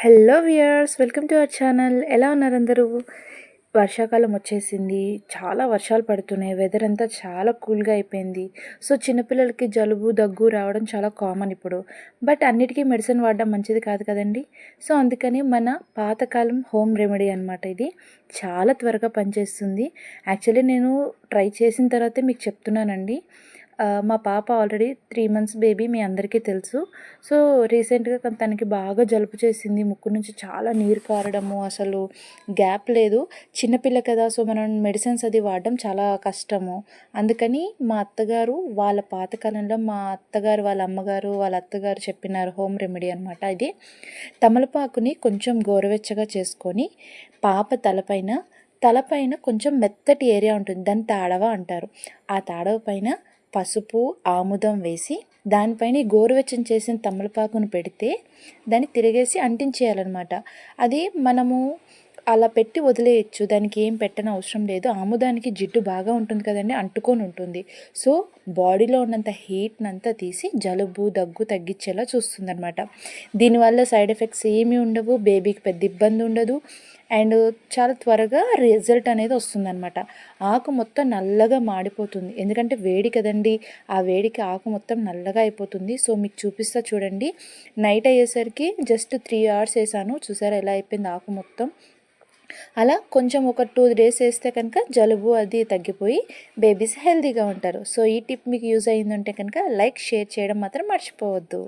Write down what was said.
Hello viewers welcome to our channel. ఎలా ఉన్నారు అందరూ? వర్షాకాలం వచ్చేసింది. చాలా వర్షాలు పడుతున్నాయి. వెదర్ అంతా చాలా కూల్గా అయిపోయింది. సో చిన్నపిల్లలకి జలుబు దగ్గు రావడం చాలా కామన్ ఇప్పుడు. బట్ అన్నిటికీ మెడిసిన్ వాడడం మంచిది కాదు కదండి? సో అందుకని మన పాతకాలం హోమ్ రెమెడీ అనమాట ఇది. చాలా త్వరగా పనిచేస్తుంది. యాక్చువల్లీ నేను ట్రై చేసిన తర్వాతే మీకు చెప్తున్నానండి. మా పాప ఆల్రెడీ త్రీ మంత్స్ బేబీ మీ అందరికీ తెలుసు. సో రీసెంట్గా తనకి బాగా జలుబు చేసింది. ముక్కు నుంచి చాలా నీరు కారడము అసలు గ్యాప్ లేదు. చిన్నపిల్ల కదా సో మనం మెడిసిన్స్ అది వాడడం చాలా కష్టము. అందుకని మా అత్తగారు వాళ్ళ పాతకాలంలో మా అత్తగారు వాళ్ళ అమ్మగారు వాళ్ళ అత్తగారు చెప్పినారు హోమ్ రెమెడీ అనమాట ఇది తమలపాకుని కొంచెం గోరువెచ్చగా చేసుకొని పాప తలపైన తలపైన కొంచెం మెత్తటి ఏరియా ఉంటుంది. దాన్ని తాడవ అంటారు. ఆ తాడవ పైన పసుపు ఆముదం వేసి దానిపైన గోరువెచ్చని చేసిన తమలపాకును పెడితే దాన్ని తిరిగేసి అంటించేయాలన్నమాట. అది మనము అలా పెట్టి వదిలేయచ్చు. దానికి ఏం పెట్టని అవసరం లేదు. ఆముదానికి జిడ్డు బాగా ఉంటుంది కదండి అంటుకొని ఉంటుంది. సో బాడీలో ఉన్నంత హీట్నంతా తీసి జలుబు దగ్గు తగ్గించేలా చూస్తుంది అనమాట దీనివల్ల సైడ్ ఎఫెక్ట్స్ ఏమీ ఉండవు. బేబీకి పెద్ద ఇబ్బంది ఉండదు. అండ్ చాలా త్వరగా రిజల్ట్ అనేది వస్తుందన్నమాట. ఆకు మొత్తం నల్లగా మాడిపోతుంది. ఎందుకంటే వేడి కదండి. ఆ వేడికి ఆకు మొత్తం నల్లగా అయిపోతుంది. సో మీకు చూపిస్తా చూడండి. నైట్ అయ్యేసరికి జస్ట్ త్రీ అవర్స్ వేసాను. చూసారా ఎలా అయిపోయింది ఆకు మొత్తం? అలా కొంచెం ఒక టూ డేస్ వేస్తే కనుక జలుబు అది తగ్గిపోయి బేబీస్ హెల్తీగా ఉంటారు. సో ఈ టిప్ మీకు యూజ్ అయ్యిందంటే కనుక లైక్ షేర్ చేయడం మాత్రం మర్చిపోవద్దు.